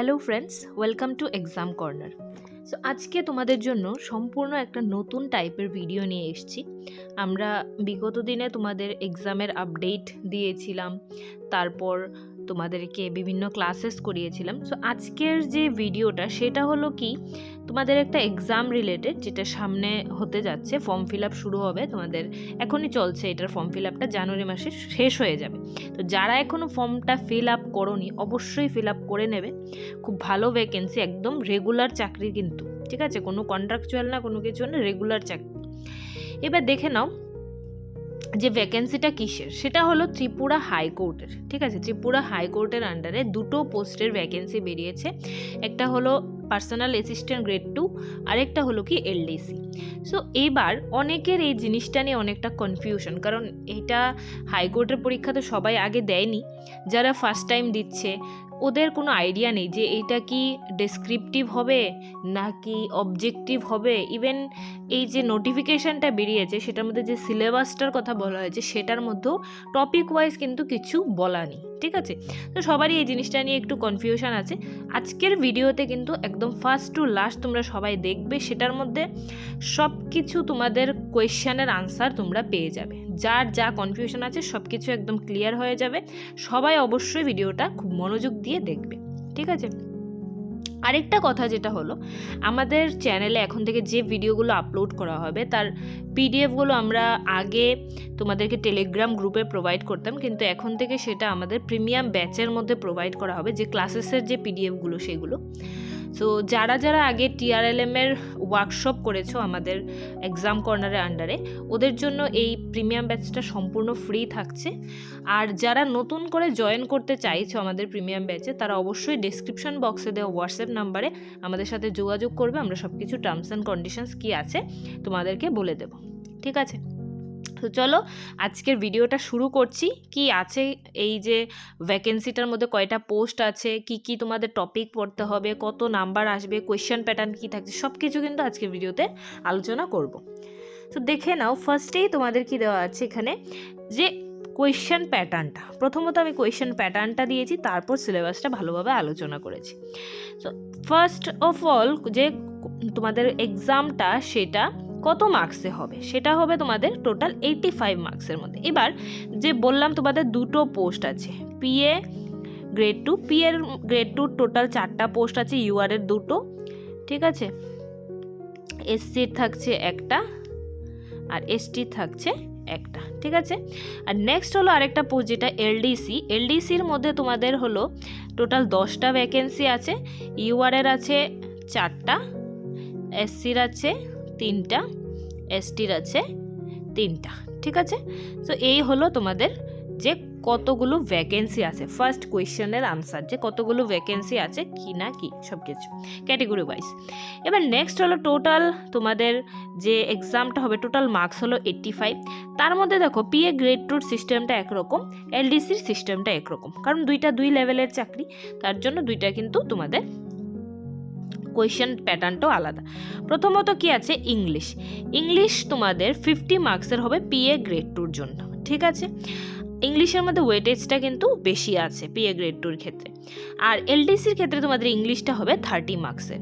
Hello friends welcome to exam corner so আজকে তোমাদের জন্য সম্পূর্ণ একটা নতুন টাইপের ভিডিও নিয়ে এসেছি। আমরা বিগত দিনে তোমাদের এক্সামের আপডেট দিয়েছিলাম। তারপর তোমাদেরকে বিভিন্ন ক্লাসেস করিয়েছিলাম। সো আজকের যে ভিডিওটা সেটা হলো কি, তোমাদের একটা এক্সাম রিলেটেড যেটা সামনে হতে যাচ্ছে ফর্ম ফিল আপ শুরু হবে, তোমাদের এখনই চলছে এটার ফর্ম ফিল আপটা জানুয়ারি মাসে শেষ হয়ে যাবে। তো যারা এখনও ফর্মটা ফিল আপ করনি, অবশ্যই ফিল আপ করে নেবে। খুব ভালো ভ্যাকেন্সি একদম রেগুলার চাকরি কিন্তু। ঠিক আছে? কোনো কন্ট্রাকচুয়াল না, কোনো কিছু না রেগুলার চাকরি। এবার দেখে নাও যে ভ্যাকেন্সিটা কিসের? সেটা হলো ত্রিপুরা হাইকোর্টের, ঠিক আছে? ত্রিপুরা হাইকোর্টের আন্ডারে দুটো পোস্টের ভ্যাকেন্সি বেরিয়েছে। একটা হলো পার্সোনাল অ্যাসিস্ট্যান্ট গ্রেড টু আরেকটা হলো কি এলডিসি সো এবার অনেকের এই জিনিসটা নিয়ে অনেকটা কনফিউশন কারণ এটা হাইকোর্টের পরীক্ষা তো সবাই আগে দেয়নি। যারা ফার্স্ট টাইম দিচ্ছে ওদের কোনো আইডিয়া নেই যে এইটা কি ডেসক্রিপটিভ হবে নাকি অবজেক্টিভ হবে? ইভেন এই যে নোটিফিকেশানটা বেরিয়েছে, সেটার মধ্যে যে সিলেবাসটার কথা বলা হয়েছে, সেটার মধ্যেও টপিক ওয়াইজ কিন্তু কিছু বলা নেই। ঠিক আছে? তো সবারই এই জিনিসটা নিয়ে একটু কনফিউশন আছে। আজকের ভিডিওতে কিন্তু একদম ফার্স্ট টু লাস্ট তোমরা সবাই দেখবে, সেটার মধ্যে সব কিছু তোমাদের কোয়েশ্চানের আনসার তোমরা পেয়ে যাবে। যার যা কনফিউশন আছে সব কিছু একদম ক্লিয়ার হয়ে যাবে। সবাই অবশ্যই ভিডিওটা খুব মনোযোগ দিয়ে দেখবে। ঠিক আছে? আরেকটা কথা যেটা হলো, আমাদের চ্যানেলে এখন থেকে যে ভিডিওগুলো আপলোড করা হবে, তার পিডিএফগুলো আমরা আগে তোমাদেরকে টেলিগ্রাম গ্রুপে প্রোভাইড করতাম, কিন্তু এখন থেকে সেটা আমাদের প্রিমিয়াম ব্যাচের মধ্যে প্রোভাইড করা হবে, যে ক্লাসেসের যে পিডিএফগুলো সেগুলো। সো যারা যারা আগে টিআরএলএম এর ওয়ার্কশপ করেছ আমাদের এক্সাম কর্নারের আন্ডারে ওদের জন্য এই প্রিমিয়াম ব্যাচটা সম্পূর্ণ ফ্রি থাকছে। আর যারা নতুন করে জয়েন করতে চাইছো আমাদের প্রিমিয়াম ব্যাচে তারা অবশ্যই ডিসক্রিপশন বক্সে দেওয়া হোয়াটসঅ্যাপ নাম্বারে আমাদের সাথে যোগাযোগ করবে, আমরা সব কিছু টার্মস অ্যান্ড কন্ডিশনস কী আছে তোমাদেরকে বলে দেব। ঠিক আছে? তো চলো আজকের ভিডিওটা শুরু করছি। কি আছে এই যে ভ্যাকেন্সিটার মধ্যে কয়টা পোস্ট আছে? কি কি তোমাদের টপিক পড়তে হবে? কত নাম্বার আসবে? কোয়েশ্চেন প্যাটার্ন কী থাকছে? সব কিছু কিন্তু আজকের ভিডিওতে আলোচনা করব। তো দেখে নাও ফার্স্টেই তোমাদের কি দেওয়া আছে এখানে? যে কোয়েশ্চেন প্যাটার্নটা প্রথমত আমি কোয়েশ্চেন প্যাটার্নটা দিয়েছি, তারপর সিলেবাসটা ভালোভাবে আলোচনা করেছি। তো ফার্স্ট অফ অল যে তোমাদের এক্সামটা সেটা কত মার্কসে হবে? সেটা হবে তোমাদের টোটাল এইটি ফাইভ মার্কসের মধ্যে। এবার যে বললাম তোমাদের দুটো পোস্ট আছে পিএ গ্রেড টু পিএর গ্রেড টু টোটাল চারটা পোস্ট আছে ইউআর এর দুটো, ঠিক আছে? এসসির থাকছে একটা আর এসটির থাকছে একটা, ঠিক আছে? আর নেক্সট হলো আরেকটা পোস্ট যেটা এলডিসি এলডিসির মধ্যে তোমাদের হলো টোটাল দশটা ভ্যাকেন্সি আছে ইউআরের আছে চারটা এসসির আছে তিনটা এসটির আছে তিনটা, ঠিক আছে? তো এই হলো তোমাদের যে কতগুলো ভ্যাকেন্সি আছে। ফার্স্ট কোয়েশ্চেনের আনসার যে কতগুলো ভ্যাকেন্সি আছে কি না কি সব কিছু ক্যাটেগরি ওয়াইজ এবার নেক্সট হলো টোটাল তোমাদের যে এক্সামটা হবে টোটাল মার্কস হলো এইট্টি ফাইভ তার মধ্যে দেখো পিএ গ্রেড টুর সিস্টেমটা একরকম এলডিসির সিস্টেমটা একরকম। কারণ দুইটা দুই লেভেলের চাকরি, তার জন্য দুইটা কিন্তু তোমাদের কোয়েশ্চেন প্যাটার্নটাও আলাদা। প্রথমত কি আছে? ইংলিশ ইংলিশ তোমাদের ফিফটি মার্কসের হবে পিএ গ্রেড টুর জন্য, ঠিক আছে? ইংলিশের মধ্যে ওয়েটেজটা কিন্তু বেশি আছে পিএ গ্রেড টুর ক্ষেত্রে। আর এলডিসির ক্ষেত্রে তোমাদের ইংলিশটা হবে থার্টি মার্কসের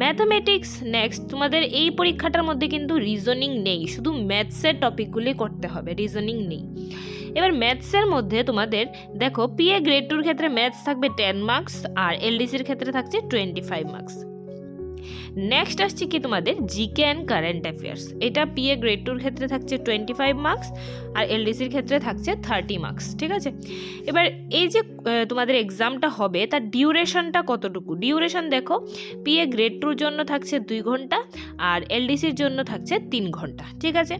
ম্যাথামেটিক্স নেক্সট তোমাদের এই পরীক্ষাটার মধ্যে কিন্তু রিজনিং নেই। শুধু ম্যাথসের টপিকগুলি করতে হবে রিজনিং নেই। এবার ম্যাথসের মধ্যে তোমাদের, দেখো পিএ গ্রেড টুর ক্ষেত্রে ম্যাথস থাকবে টেন মার্কস আর এলডিসির ক্ষেত্রে থাকছে টোয়েন্টি ফাইভ মার্কস নেক্সট আসছে কি তোমাদের জিকে অ্যান্ড কারেন্ট অ্যাফেয়ার্স এটা পিএ গ্রেড টুর ক্ষেত্রে থাকছে টোয়েন্টি ফাইভ মার্কস আর এলডিসির ক্ষেত্রে থাকছে থার্টি মার্কস ঠিক আছে? এবার এই যে তোমাদের এক্সামটা হবে, তার ডিউরেশনটা কতটুকু? ডিউরেশন দেখো পিএ গ্রেড টুর জন্য থাকছে দুই ঘণ্টা আর এলডিসির জন্য থাকছে তিন ঘণ্টা, ঠিক আছে?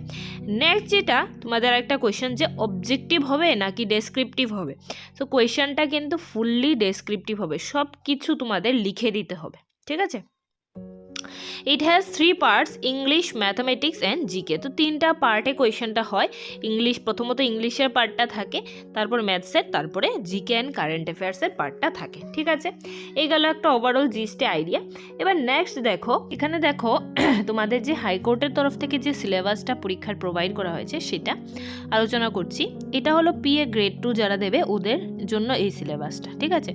নেক্সট যেটা, তোমাদের একটা কোয়েশ্চেন যে অবজেক্টিভ হবে নাকি ডেসক্রিপটিভ হবে? তো কোয়েশ্চেনটা কিন্তু ফুললি ডেসক্রিপটিভ হবে সব কিছু তোমাদের লিখে দিতে হবে, ঠিক আছে? It has three parts English mathematics and GK তো তিনটা পার্টে কোয়েশনটা হয়। ইংলিশ প্রথমত ইংলিশের পার্টটা থাকে, তারপর ম্যাথসের তারপরে জিকে অ্যান্ড কারেন্ট অ্যাফেয়ার্সের পার্টটা থাকে, ঠিক আছে? এই গেল একটা ওভারঅল জিস্টে আইডিয়া এবার নেক্সট দেখো, এখানে দেখো, তোমাদের যে হাইকোর্টের তরফ থেকে যে সিলেবাসটা পরীক্ষার প্রোভাইড করা হয়েছে, সেটা আলোচনা করছি। এটা হলো পিএ গ্রেড টু যারা দেবে, ওদের জন্য এই সিলেবাসটা ঠিক আছে?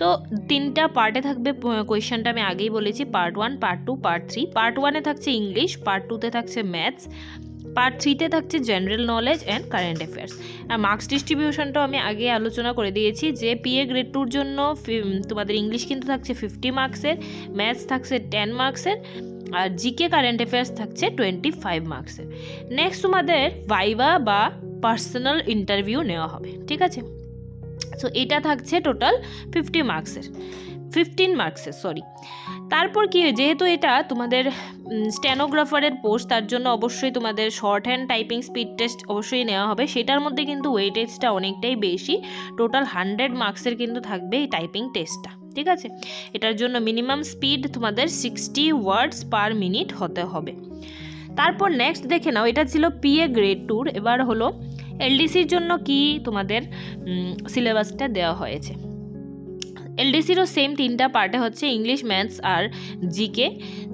তো তিনটা পার্টে থাকবে কোয়েশ্চেনটা আমি আগেই বলেছি part one part two part three part ওয়ানে থাকছে ইংলিশ পার্ট টুতে থাকছে ম্যাথস পার্ট থ্রিতে থাকছে general knowledge and current affairs R marks ডিস্ট্রিবিউশনটাও আমি আগে আলোচনা করে দিয়েছি যে পিএ গ্রেড টুর জন্য তোমাদের ইংলিশ কিন্তু থাকছে ফিফটি মার্কসের ম্যাথস থাকছে টেন মার্কসের আর জিকে কারেন্ট অ্যাফেয়ার্স থাকছে টোয়েন্টি ফাইভ মার্কসের নেক্সট তোমাদের ভাইবা বা পার্সোনাল ইন্টারভিউ নেওয়া হবে, ঠিক আছে? সো এটা থাকছে টোটাল ফিফটি মার্কসের ফিফটিন মার্কসের সরি তারপর কি যেহেতু এটা তোমাদের স্ট্যানোগ্রাফারের পোস্ট তার জন্য অবশ্যই তোমাদের shorthand typing speed test অবশ্যই নেওয়া হবে। সেটার মধ্যে কিন্তু ওয়েটেজটা অনেকটাই বেশি। টোটাল হান্ড্রেড মার্কসের কিন্তু থাকবে এই টাইপিং টেস্টটা ঠিক আছে? এটার জন্য মিনিমাম স্পিড তোমাদের সিক্সটি ওয়ার্ডস পার মিনিট হতে হবে। তারপর নেক্সট দেখে নাও, এটা ছিল পিএ গ্রেড ট্যুর এবার হলো এলডিসির জন্য কি তোমাদের সিলেবাসটা দেওয়া হয়েছে। এলডিসিরও সেম তিনটা পার্টে হচ্ছে ইংলিশ ম্যাথস আর জিকে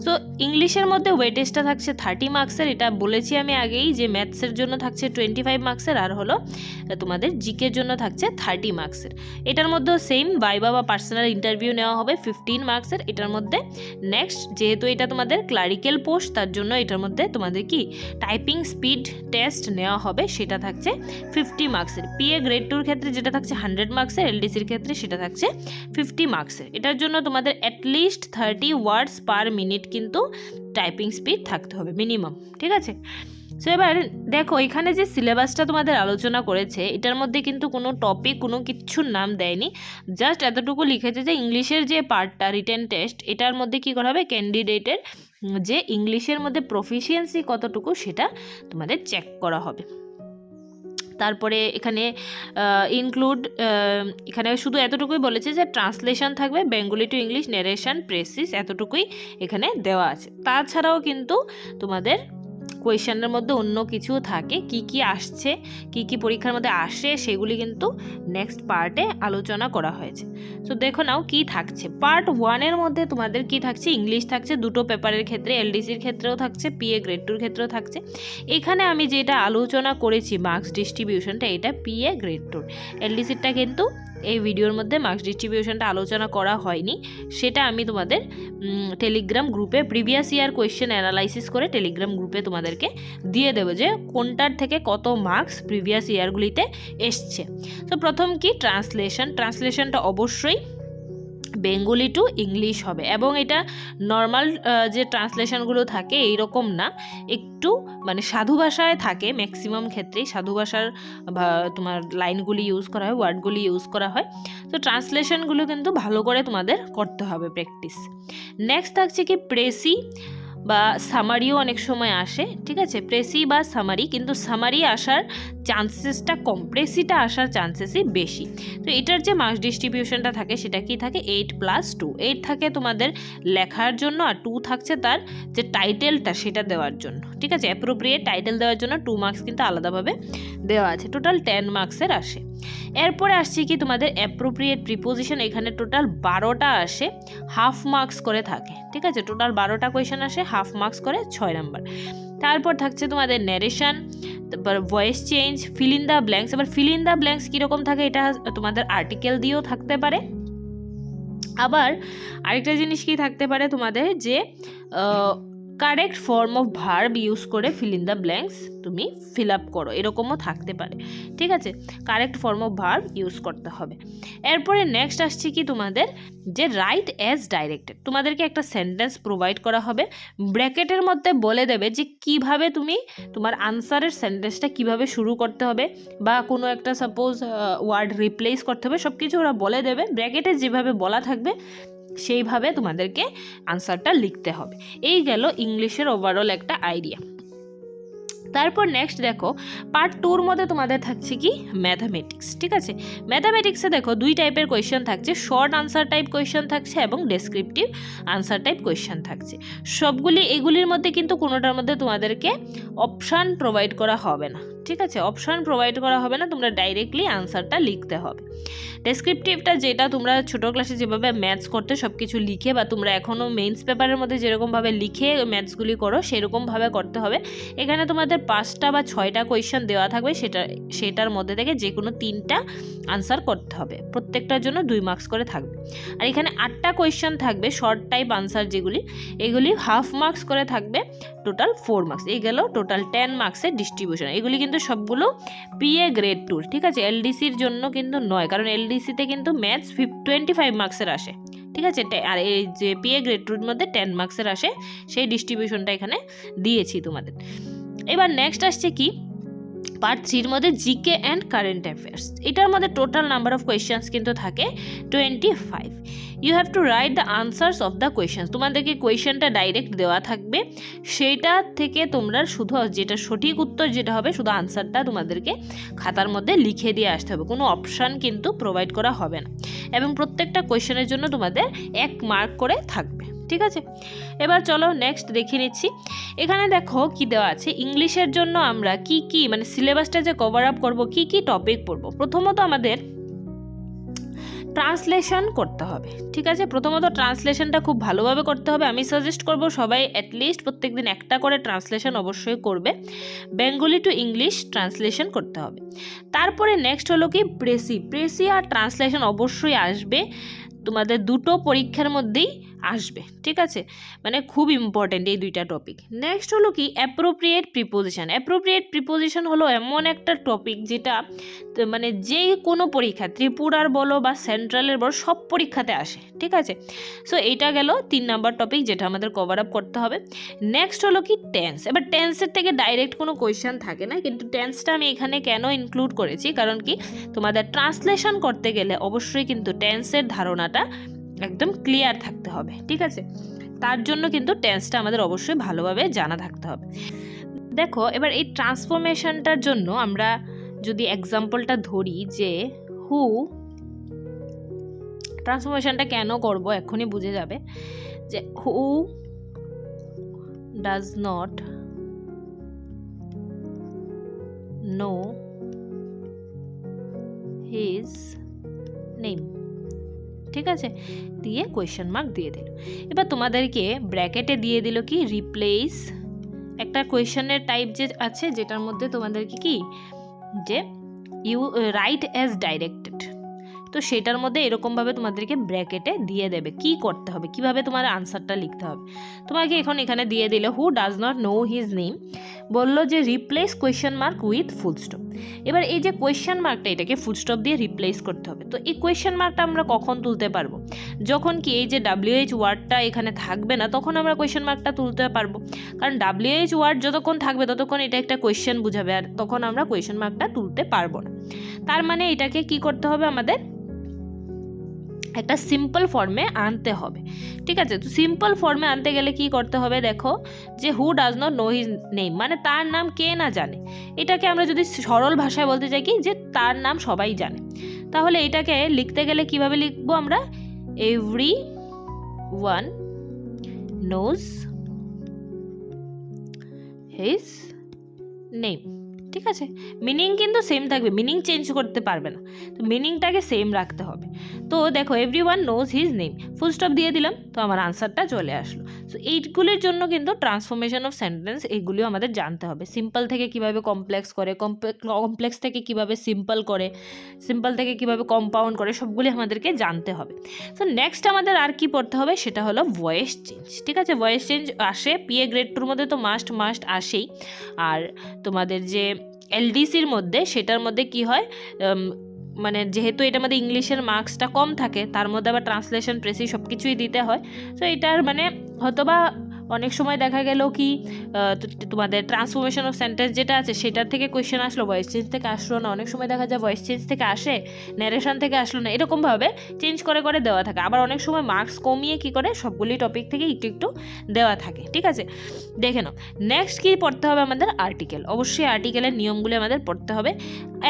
সো ইংলিশের মধ্যে ওয়েটেজটা থাকছে থার্টি মার্কসের এটা বলেছি আমি আগেই যে ম্যাথসের জন্য থাকছে টোয়েন্টি ফাইভ মার্কসের আর হলো তোমাদের জিকের জন্য থাকছে থার্টি মার্কসের এটার মধ্যেও সেম বাইবা বা পার্সোনাল ইন্টারভিউ নেওয়া হবে ফিফটিন মার্কসের এটার মধ্যে নেক্সট যেহেতু এটা তোমাদের ক্লারিক্যাল পোস্ট তার জন্য এটার মধ্যে তোমাদের কি টাইপিং স্পিড টেস্ট নেওয়া হবে, সেটা থাকছে ফিফটি মার্কসের পিএ গ্রেড টুর ক্ষেত্রে যেটা থাকছে হান্ড্রেড মার্কসের এলডিসির ক্ষেত্রে সেটা থাকছে ফিফটি মার্কসের এটার জন্য তোমাদের at least thirty words per minute কিন্তু টাইপিং স্পিড থাকতে হবে মিনিমাম ঠিক আছে? সো এবার দেখো, এখানে যে সিলেবাসটা তোমাদের আলোচনা করেছে, এটার মধ্যে কিন্তু কোনো টপিক কোনো কিচ্ছুর নাম দেয়নি। জাস্ট এতটুকু লিখেছে যে ইংলিশের যে পার্টটা রিটেন টেস্ট এটার মধ্যে কী করা হবে? ক্যান্ডিডেটের যে ইংলিশের মধ্যে প্রফিসিয়েন্সি কতটুকু, সেটা তোমাদের চেক করা হবে। তারপরে এখানে ইনক্লুড এখানে শুধু এতটুকুই বলেছে যে ট্রান্সলেশন থাকবে Bengali to English narration precis এতটুকুই এখানে দেওয়া আছে। তাছাড়াও কিন্তু তোমাদের কোয়েশনের মধ্যে অন্য কিছু থাকে, কি কি আসছে, কি কি পরীক্ষার মধ্যে আসে, সেগুলি কিন্তু নেক্সট পার্টে আলোচনা করা হয়েছে। সো দেখো নাও কি থাকছে। পার্ট ওয়ানের মধ্যে তোমাদের কি থাকছে? ইংলিশ থাকছে, দুটো পেপারের ক্ষেত্রে এলডিসির ক্ষেত্রেও থাকছে পিএ গ্রেড টুর ক্ষেত্রেও থাকছে। এখানে আমি যেটা আলোচনা করেছি মার্কস ডিস্ট্রিবিউশনটা এটা পিএ গ্রেড টুর এলডিসিরটা কিন্তু এই ভিডিওর মধ্যে মার্কস ডিস্ট্রিবিউশনটা আলোচনা করা হয়নি। সেটা আমি তোমাদের টেলিগ্রাম গ্রুপে প্রিভিয়াস ইয়ার কোয়েশ্চেন অ্যানালাইসিস করে টেলিগ্রাম গ্রুপে তোমাদেরকে দিয়ে দেবো যে কোনটার থেকে কত মার্কস প্রিভিয়াস ইয়ারগুলিতে এসছে। তো প্রথম কি? ট্রান্সলেশন ট্রান্সলেশনটা অবশ্যই বেঙ্গলি টু ইংলিশ হবে। এবং এটা নর্মাল যে ট্রান্সলেশনগুলো থাকে এইরকম না। একটু মানে সাধু ভাষায় থাকে ম্যাক্সিমাম ক্ষেত্রেই সাধু ভাষার তোমার লাইনগুলি ইউজ করা হয় ওয়ার্ডগুলি ইউজ করা হয়। তো ট্রান্সলেশনগুলো কিন্তু ভালো করে তোমাদের করতে হবে প্র্যাকটিস নেক্সট থাকছে কি প্রেসি বা সামারিও অনেক সময় আসে, ঠিক আছে? প্রেসি বা সামারি কিন্তু সামারি আসার চান্সেসটা কম প্রেসিটা আসার চান্সেসই বেশি। তো এটার যে মার্কস ডিস্ট্রিবিউশনটা থাকে, সেটা কি থাকে? এইট প্লাস টু এইট থাকে তোমাদের লেখার জন্য আর টু থাকছে তার যে টাইটেলটা সেটা দেওয়ার জন্য। ঠিক আছে? অ্যাপ্রোপ্রিয়েট টাইটেল দেওয়ার জন্য টু মার্কস কিন্তু আলাদাভাবে দেওয়া আছে। টোটাল টেন মার্কসের আসে। এরপরে আসছে কি তোমাদের অ্যাপ্রোপ্রিয়েট প্রিপোজিশন এখানে টোটাল বারোটা আসে হাফ মার্কস করে থাকে। ঠিক আছে? টোটাল বারোটা কোয়েশন আসে হাফ মার্কস করে ছয় নাম্বার তারপর থাকছে তোমাদের ন্যারেশন তারপর voice change fill in the blanks এবার ফিল ইন দ্য ব্ল্যাঙ্কস কীরকম থাকে এটা তোমাদের আর্টিকেল দিয়েও থাকতে পারে। আবার আরেকটা জিনিস কি থাকতে পারে তোমাদের যে correct form of verb use করে ফিল ইন দ্য ব্ল্যাঙ্কস তুমি ফিল আপ করো। এরকমও থাকতে পারে। ঠিক আছে? Correct form of verb use করতে হবে। এরপরে নেক্সট আসছে কি তোমাদের? যে রাইট অ্যাজ ডাইরেক্টেড তোমাদেরকে একটা সেন্টেন্স প্রোভাইড করা হবে। ব্র্যাকেটের মধ্যে বলে দেবে যে কীভাবে তুমি তোমার আনসারের সেন্টেন্সটা কীভাবে শুরু করতে হবে বা কোনো একটা সাপোজ ওয়ার্ড রিপ্লেস করতে হবে। সব কিছু ওরা বলে দেবে। ব্র্যাকেটে যেভাবে বলা থাকবে সেইভাবে তোমাদেরকে আনসারটা লিখতে হবে। এই গেল ইংলিশের ওভারঅল একটা আইডিয়া তারপর নেক্সট দেখো পার্ট টুর মধ্যে তোমাদের থাকছে কি? ম্যাথামেটিক্স ঠিক আছে? ম্যাথামেটিক্সে দেখো দুই টাইপের কোয়েশ্চেন থাকছে শর্ট আনসার টাইপ কোয়েশ্চেন থাকছে এবং ডেসক্রিপটিভ আনসার টাইপ কোয়েশ্চেন থাকছে। সবগুলি এগুলির মধ্যে কিন্তু কোনোটার মধ্যে তোমাদেরকে অপশান প্রোভাইড করা হবে না, ঠিক আছে? অপশান প্রোভাইড করা হবে না, তোমরা ডাইরেক্টলি আনসারটা লিখতে হবে। ডেসক্রিপটিভটা যেটা তোমরা ছোটো ক্লাসে যেভাবে ম্যাথস করতে সব কিছু লিখে বা তোমরা এখনও মেইনস পেপারের মধ্যে যেরকমভাবে লিখে ম্যাথসগুলি করো, সেরকমভাবে করতে হবে। এখানে তোমাদের পাঁচটা বা ছয়টা কোয়েশ্চেন দেওয়া থাকবে, সেটা, সেটার মধ্যে থেকে যে কোনো তিনটা আনসার করতে হবে। প্রত্যেকটার জন্য দুই মার্কস করে থাকবে। আর এখানে আটটা কোয়েশ্চেন থাকবে শর্ট টাইপ আনসার যেগুলি, এগুলি হাফ মার্কস করে থাকবে টোটাল ফোর মার্কস এই গেল টোটাল টেন মার্কসের ডিস্ট্রিবিউশন এগুলি কিন্তু সবগুলো পিএ গ্রেড টুর ঠিক আছে? এলডিসির জন্য কিন্তু নয় কারণ এলডিসিতে কিন্তু ম্যাথস ফিফ টোয়েন্টি ফাইভ মার্কসের আসে, ঠিক আছে? আর এই যে পিএ গ্রেড টুর মধ্যে টেন মার্কসের আসে, সেই ডিস্ট্রিবিউশনটা এখানে দিয়েছি তোমাদের। এবার নেক্সট আসছে কি? পার্ট থ্রির মধ্যে জিকে অ্যান্ড কারেন্ট অ্যাফেয়ার্স এটার মধ্যে টোটাল নাম্বার অফ কোয়েশ্চেন্স কিন্তু থাকে twenty five you have to write the answers of the questions তোমাদেরকে কোয়েশ্চেনটা ডাইরেক্ট দেওয়া থাকবে। সেটা থেকে তোমরা শুধু যেটা সঠিক উত্তর যেটা হবে, শুধু আনসারটা তোমাদেরকে খাতার মধ্যে লিখে দিয়ে আসতে হবে। কোনো অপশান কিন্তু প্রোভাইড করা হবে না। এবং প্রত্যেকটা কোয়েশনের জন্য তোমাদের এক মার্ক করে থাকবে। ঠিক আছে? এবার চলো নেক্সট দেখে নিচ্ছি। এখানে দেখো কি দেওয়া আছে। ইংলিশের জন্য আমরা কি কি মানে সিলেবাসটা যে কভার আপ করব, কি কি টপিক পড়ব। প্রথমত আমাদের ট্রান্সলেশন করতে হবে, ঠিক আছে? প্রথমত ট্রান্সলেশনটা খুব ভালোভাবে করতে হবে। আমি সাজেস্ট করব সবাই অ্যাটলিস্ট প্রত্যেক দিন একটা করে ট্রান্সলেশন অবশ্যই করবে। বেঙ্গলি টু ইংলিশ ট্রান্সলেশন করতে হবে। তারপরে নেক্সট হলো কি? প্রেসি প্রেসি আর ট্রান্সলেশন অবশ্যই আসবে। তোমাদের দুটো পরীক্ষার মধ্যেই আসবে, ঠিক আছে? মানে খুব ইম্পর্ট্যান্ট এই দুইটা টপিক নেক্সট হলো কি? অ্যাপ্রোপ্রিয়েট প্রিপোজিশন অ্যাপ্রোপ্রিয়েট প্রিপোজিশন হলো এমন একটা টপিক যেটা মানে যে কোনো পরীক্ষা, ত্রিপুরার বলো বা সেন্ট্রালের বলো, সব পরীক্ষাতে আসে, ঠিক আছে? সো এইটা গেল তিন নাম্বার টপিক যেটা আমাদের কভার আপ করতে হবে। নেক্সট হলো কি? টেন্স এবার টেন্সের থেকে ডাইরেক্ট কোনো কোয়েশ্চেন থাকে না, কিন্তু টেন্সটা আমি এখানে কেন ইনক্লুড করেছি? কারণ কি? তোমাদের ট্রান্সলেশন করতে গেলে অবশ্যই কিন্তু টেন্সের ধারণাটা একদম ক্লিয়ার থাকতে হবে, ঠিক আছে? তার জন্য কিন্তু টেন্সটা আমাদের অবশ্যই ভালোভাবে জানা থাকতে হবে। দেখো, এবার এই ট্রান্সফরমেশনটার জন্য আমরা যদি এক্সাম্পলটা ধরি যে হু ট্রান্সফরমেশনটা কেন করব এক্ষুনি বুঝে যাবে। যে who does not know his name ঠিক আছে? দিয়ে কোয়েশ্চেন মার্ক দিয়ে দিল। এবার তোমাদেরকে ব্র্যাকেটে দিয়ে দিল কি? রিপ্লেস একটা কোয়েশ্চেনের টাইপ যে আছে, যেটার মধ্যে তোমাদেরকে কি? যে ইউ রাইট অ্যাজ ডাইরেক্টেড তো সেটার মধ্যে এরকমভাবে তোমাদেরকে ব্র্যাকেটে দিয়ে দেবে। কি করতে হবে? কীভাবে তোমার আনসারটা লিখতে হবে? তোমাকে এখন এখানে দিয়ে দিলে who does not know his name বলল যে replace question mark with full stop এবার এই যে কোয়েশ্চেন মার্কটা এটাকে ফুল স্টপ দিয়ে রিপ্লেস করতে হবে। তো এই কোয়েশ্চেন মার্কটা আমরা কখন তুলতে পারব? যখন কি এই যে ডাব্লিউএইচ ওয়ার্ডটা এখানে থাকবে না, তখন আমরা কোয়েশ্চেন মার্কটা তুলতে পারব। কারণ ডাব্লিউএইচ ওয়ার্ড যতক্ষণ থাকবে, ততক্ষণ এটা একটা কোয়েশ্চেন বুঝাবে, আর তখন আমরা কোয়েশ্চেন মার্কটা তুলতে পারব না। তার মানে এটাকে কি করতে হবে আমাদের? একটা সিম্পল ফর্মে আনতে হবে। ঠিক আছে? তো সিম্পল ফর্মে আনতে গেলে কি করতে হবে দেখো? যে who does not know his name মানে তার নাম কে না জানে। এটাকে আমরা যদি সরল ভাষায় বলতে চাই কি? যে তার নাম সবাই জানে। তাহলে এটাকে লিখতে গেলে কীভাবে লিখব আমরা? Every one knows his name ঠিক আছে? মিনিং কিন্তু সেম থাকবে। মিনিং চেঞ্জ করতে পারবে না। তো মিনিংটাকে সেম রাখতে হবে। তো দেখো every one knows his name full stop দিয়ে দিলাম, তো আমার আনসারটা চলে আসলো। সো এইগুলির জন্য কিন্তু ট্রান্সফরমেশন অফ সেন্টেন্স এগুলিও আমাদের জানতে হবে। সিম্পল থেকে কীভাবে কমপ্লেক্স করে কমপ্লেক্স থেকে কীভাবে সিম্পল করে সিম্পল থেকে কীভাবে কম্পাউন্ড করে, সবগুলি আমাদেরকে জানতে হবে। সো নেক্সট আমাদের আর কি পড়তে হবে, সেটা হলো ভয়েস চেঞ্জ ঠিক আছে? ভয়েস চেঞ্জ আসে পিএ গ্রেড টুর মধ্যে তো মাস্ট মাস্ট আসেই। আর তোমাদের যে এলডিসির মধ্যে, সেটার মধ্যে কি হয়? মানে যেহেতু এটা আমাদের ইংলিশের মার্কসটা কম থাকে, তার মধ্যে আবার ট্রান্সলেশন প্রেসি সব কিছুই দিতে হয়। তো এটার মানে হয়তোবা অনেক সময় দেখা গেল কি তোমাদের ট্রান্সফরমেশন অফ সেন্টেন্স যেটা আছে সেটার থেকে কোয়েশ্চেন আসলো ভয়েস চেঞ্জ থেকে আসলো না, অনেক সময় দেখা যায় ভয়েস চেঞ্জ থেকে আসে ন্যারেশন থেকে আসলো না এরকমভাবে চেঞ্জ করে করে দেওয়া থাকে। আবার অনেক সময় মার্কস কমিয়ে কি করে, সবগুলি টপিক থেকে একটু একটু দেওয়া থাকে, ঠিক আছে? দেখে নাও নেক্সট কী পড়তে হবে আমাদের? আর্টিকেল অবশ্যই আর্টিকেলের নিয়মগুলি আমাদের পড়তে হবে।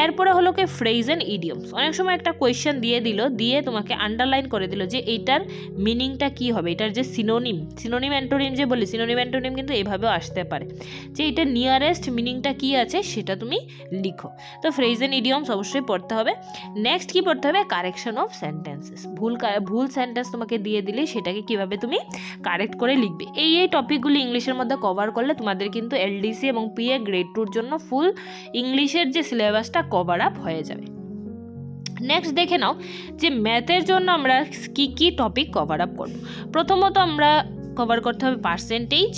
এরপরে হলো কি ফ্রেজ অ্যান্ড ইডিয়মস অনেক সময় একটা কোয়েশ্চেন দিয়ে দিল, দিয়ে তোমাকে আন্ডারলাইন করে দিল যে এইটার মিনিংটা কি হবে, এটার যে সিনোনিম সিনোনিম অ্যান্টোনিম যে বলি সিনোনিম অ্যান্টোনিম কিন্তু এভাবেও আসতে পারে। যে এটা নিয়ারেস্ট মিনিংটা কি আছে সেটা তুমি লিখো। তো ফ্রেজ অ্যান্ড ইডিয়মস অবশ্যই পড়তে হবে। নেক্সট কি পড়তে হবে? কারেকশন অফ সেন্টেন্সেস ভুল ভুল সেন্টেন্স তোমাকে দিয়ে দিলে সেটাকে কীভাবে তুমি কারেক্ট করে লিখবে? এই এই টপিকগুলি ইংলিশের মধ্যে কভার করলে তোমাদের কিন্তু এলডিসি এবং পিএ গ্রেড টুর জন্য ফুল ইংলিশের যে সিলেবাসটা কভার আপ হয়ে যাবে। নেক্সট দেখে নাও যে ম্যাথের জন্য আমরা কী কী টপিক কভার আপ করব? প্রথমত আমরা কভার করতে হবে পার্সেন্টেজ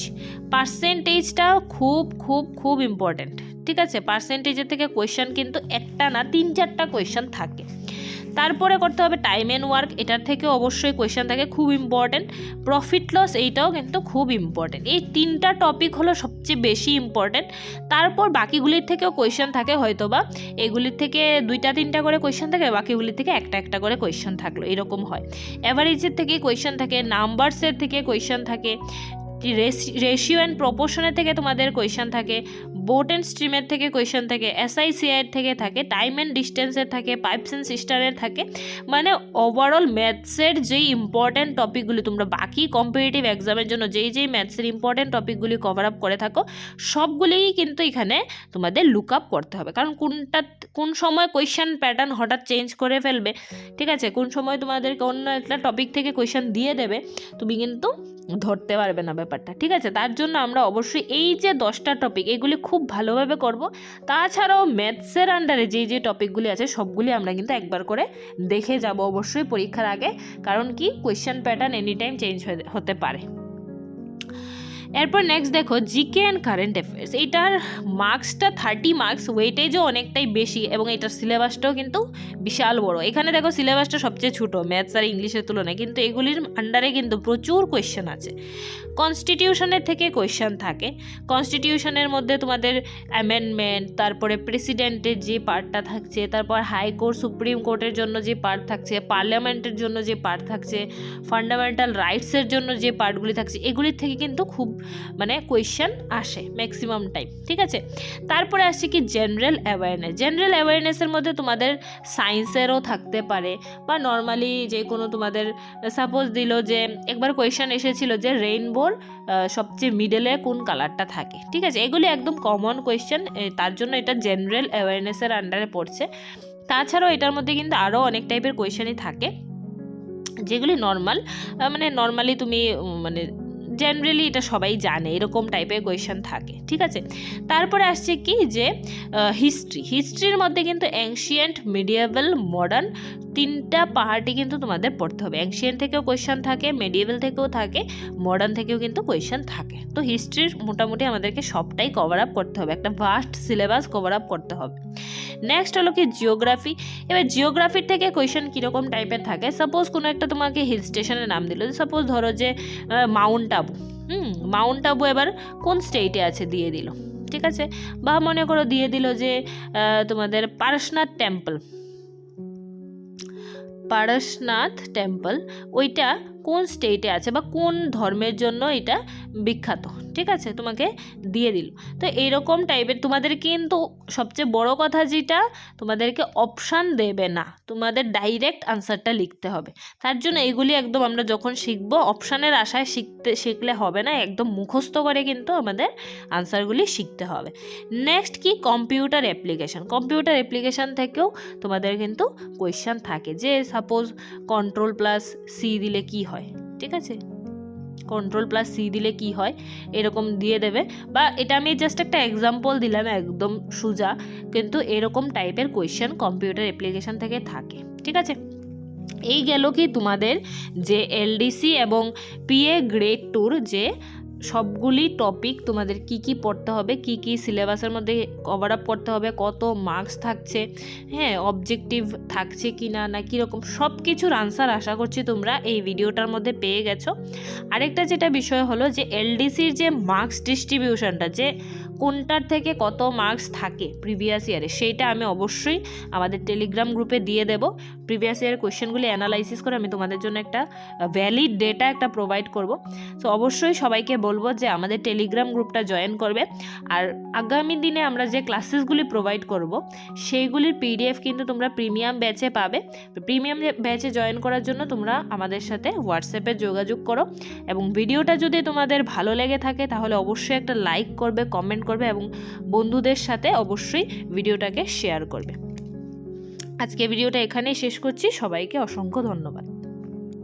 পার্সেন্টেজটা খুব খুব খুব ইম্পর্ট্যান্ট ঠিক আছে? পার্সেন্টেজের থেকে কোয়েশ্চেন কিন্তু একটা না তিন চারটা কোয়েশ্চেন থাকে। তারপরে করতে হবে টাইম অ্যান্ড ওয়ার্ক এটার থেকে অবশ্যই কোয়েশ্চেন থাকে খুব ইম্পর্ট্যান্ট প্রফিট লস এইটাও কিন্তু খুব ইম্পর্ট্যান্ট এই তিনটা টপিক হলো সবচেয়ে বেশি ইম্পর্ট্যান্ট তারপর বাকিগুলির থেকেও কোয়েশ্চেন থাকে হয়তো বা এগুলির থেকে দুইটা, তিনটা করে কোয়েশ্চেন থাকে, বাকিগুলির থেকে একটা একটা করে কোয়েশ্চেন থাকল। এরকম হয়। অ্যাভারেজের থেকে কোয়েশ্চেন থাকে নাম্বারসের থেকে কোয়েশ্চেন থাকে। রেশিও অ্যান্ড প্রপোর্শনের থেকে তোমাদের কোয়েশ্চেন থাকে বোট অ্যান্ড স্ট্রিমের থেকে কোয়েশ্চেন থাকে এসআইসিআইয়ের থেকে থাকে টাইম অ্যান্ড ডিস্টেন্সের থাকে পাইপস অ্যান্ড সিস্টারের থাকে। মানে ওভারঅল ম্যাথসের যেই ইম্পর্ট্যান্ট টপিকগুলি তোমরা বাকি কম্পিটিটিভ এক্সামের জন্য যেই যেই ম্যাথসের ইম্পর্ট্যান্ট টপিকগুলি কভার আপ করে থাকো, সবগুলিই কিন্তু এখানে তোমাদের লুক আপ করতে হবে। কারণ কোনটা, কোন সময় কোয়েশ্চেন প্যাটার্ন হঠাৎ চেঞ্জ করে ফেলবে, ঠিক আছে? কোন সময় তোমাদেরকে অন্য একটা টপিক থেকে কোয়েশ্চেন দিয়ে দেবে, তুমি কিন্তু ধরতে পারবে না ব্যাপারটা, ঠিক আছে? তার জন্য আমরা অবশ্যই এই যে দশটা টপিক এগুলি খুব ভালোভাবে করব। তাছাড়াও ম্যাথসের আন্ডারে যে যে টপিকগুলি আছে, সবগুলি আমরা কিন্তু একবার করে দেখে যাব অবশ্যই পরীক্ষার আগে। কারণ কি? Question pattern any time change হতে পারে। এরপর নেক্সট দেখো জিকে অ্যান্ড কারেন্ট অ্যাফেয়ার্স এটার মার্কসটা থার্টি মার্কস ওয়েটেজও অনেকটাই বেশি এবং এটার সিলেবাসটাও কিন্তু বিশাল বড়। এখানে দেখো সিলেবাসটা সবচেয়ে ছোটো ম্যাথস আর ইংলিশের তুলনায়, কিন্তু এগুলির আন্ডারে কিন্তু প্রচুর কোয়েশ্চেন আছে। কনস্টিটিউশনের থেকে কোয়েশ্চেন থাকে। কনস্টিটিউশনের মধ্যে তোমাদের অ্যামেন্ডমেন্ট তারপরে প্রেসিডেন্টের যে পার্টটা থাকছে, তারপর হাইকোর্ট সুপ্রিম কোর্টের জন্য যে পার্ট থাকছে পার্লামেন্টের জন্য যে পার্ট থাকছে ফান্ডামেন্টাল রাইটসের জন্য যে পার্টগুলি থাকছে, এগুলির থেকে কিন্তু খুব মানে কোয়েশ্চেন আসে ম্যাক্সিমাম টাইম ঠিক আছে? তারপরে আসছে কি জেনারেল অ্যাওয়ারনেস জেনারেল অ্যাওয়ারনেসের মধ্যে তোমাদের সায়েন্সেরও থাকতে পারে বা নর্মালি যে কোনো তোমাদের সাপোজ দিল যে একবার কোয়েশ্চেন এসেছিল যে রেইনবোর সবচেয়ে মিডলে কোন কালারটা থাকে, ঠিক আছে? এগুলি একদম কমন কোয়েশ্চেন তার জন্য এটা জেনারেল অ্যাওয়ারনেসের আন্ডারে পড়ছে। তাছাড়াও এটার মধ্যে কিন্তু আরও অনেক টাইপের কোয়েশ্চেনই থাকে, যেগুলি নর্মাল মানে নর্মালি তুমি মানে জেনারেলি এটা সবাই জানে, এরকম টাইপের কোয়েশন থাকে, ঠিক আছে? তারপরে আসছে কি যে হিস্ট্রি হিস্ট্রির মধ্যে কিন্তু অ্যাংশিয়েন্ট মিডিয়েবল মডার্ন তিনটা পাহাড়টি কিন্তু তোমাদের পড়তে হবে। অ্যাংশিয়েন্ট থেকেও কোয়েশ্চেন থাকে মেডিয়েবল থেকেও থাকে মডার্ন থেকেও কিন্তু কোয়েশ্চেন থাকে। তো হিস্ট্রির মোটামুটি আমাদেরকে সবটাই কভার আপ করতে হবে। একটা ভাস্ট সিলেবাস কভার আপ করতে হবে। নেক্সট হলো কি জিওগ্রাফি এবার জিওগ্রাফির থেকে কোয়েশ্চেন কীরকম টাইপের থাকে? সাপোজ কোনো একটা তোমাকে হিল স্টেশনের নাম দিল। সাপোজ ধরো যে মাউন্ট আবু হুম মাউন্ট আবু এবার কোন স্টেটে আছে দিয়ে দিল। ঠিক আছে? বা মনে করো দিয়ে দিল যে তোমাদের পারশনাথ টেম্পল পারশনাথ টেম্পল ওইটা কোন স্টেটে আছে বা কোন ধর্মের জন্য এটা বিখ্যাত, ঠিক আছে? তোমাকে দিয়ে দিল। তো এইরকম টাইপের তোমাদের কিন্তু সবচেয়ে বড় কথা যেটা, তোমাদেরকে অপশান দেবে না। তোমাদের ডাইরেক্ট আনসারটা লিখতে হবে। তার জন্য এগুলি একদম আমরা যখন শিখব অপশানের আশায় শিখতে, শিখলে হবে না, একদম মুখস্থ করে কিন্তু আমাদের আনসারগুলি শিখতে হবে। নেক্সট কি? কম্পিউটার অ্যাপ্লিকেশান কম্পিউটার অ্যাপ্লিকেশান থেকেও তোমাদের কিন্তু কোয়েশ্চান থাকে যে সাপোজ কন্ট্রোল প্লাস সি দিলে কি হয়, ঠিক আছে? কন্ট্রোল প্লাস সি দিলে কি হয়? এরকম দিয়ে দেবে। বা এটা আমি জাস্ট একটা এক্সাম্পল দিলাম একদম সোজা, কিন্তু এরকম টাইপের কোয়েশ্চেন কম্পিউটার অ্যাপ্লিকেশান থেকে থাকে, ঠিক আছে? এই গেল কি তোমাদের যে এলডিসি এবং পিএ গ্রেড টুর যে সবগুলি টপিক তোমাদের কি কি পড়তে হবে, কি কি সিলেবাসের মধ্যে কভার আপ করতে হবে, কত মার্কস থাকছে হ্যাঁ অবজেক্টিভ থাকছে কি না না কীরকম সব কিছুর আনসার আশা করছি তোমরা এই ভিডিওটার মধ্যে পেয়ে গেছো। আরেকটা যেটা বিষয় হলো যে এলডিসির যে মার্কস ডিস্ট্রিবিউশনটা যে কোনটার থেকে কত মার্কস থাকে প্রিভিয়াস ইয়ারে সেইটা আমি অবশ্যই আমাদের টেলিগ্রাম গ্রুপে দিয়ে দেব। প্রিভিয়াস ইয়ারের কোয়েশ্চেনগুলি অ্যানালাইসিস করে আমি তোমাদের জন্য একটা ভ্যালিড ডেটা একটা প্রোভাইড করব। সো অবশ্যই সবাইকে বলব যে আমাদের টেলিগ্রাম গ্রুপটা জয়েন করবে। আর আগামী দিনে আমরা যে ক্লাসেসগুলি প্রোভাইড করব, সেইগুলির পিডিএফ কিন্তু তোমরা প্রিমিয়াম ব্যাচে পাবে। প্রিমিয়াম ব্যাচে জয়েন করার জন্য তোমরা আমাদের সাথে হোয়াটসঅ্যাপে যোগাযোগ করো। এবং ভিডিওটা যদি তোমাদের ভালো লেগে থাকে, তাহলে অবশ্যই একটা লাইক করবে কমেন্ট করবে এবং বন্ধুদের সাথে অবশ্যই ভিডিওটাকে শেয়ার করবে। আজকে ভিডিওটা এখানেই শেষ করছি। সবাইকে অসংখ্য ধন্যবাদ।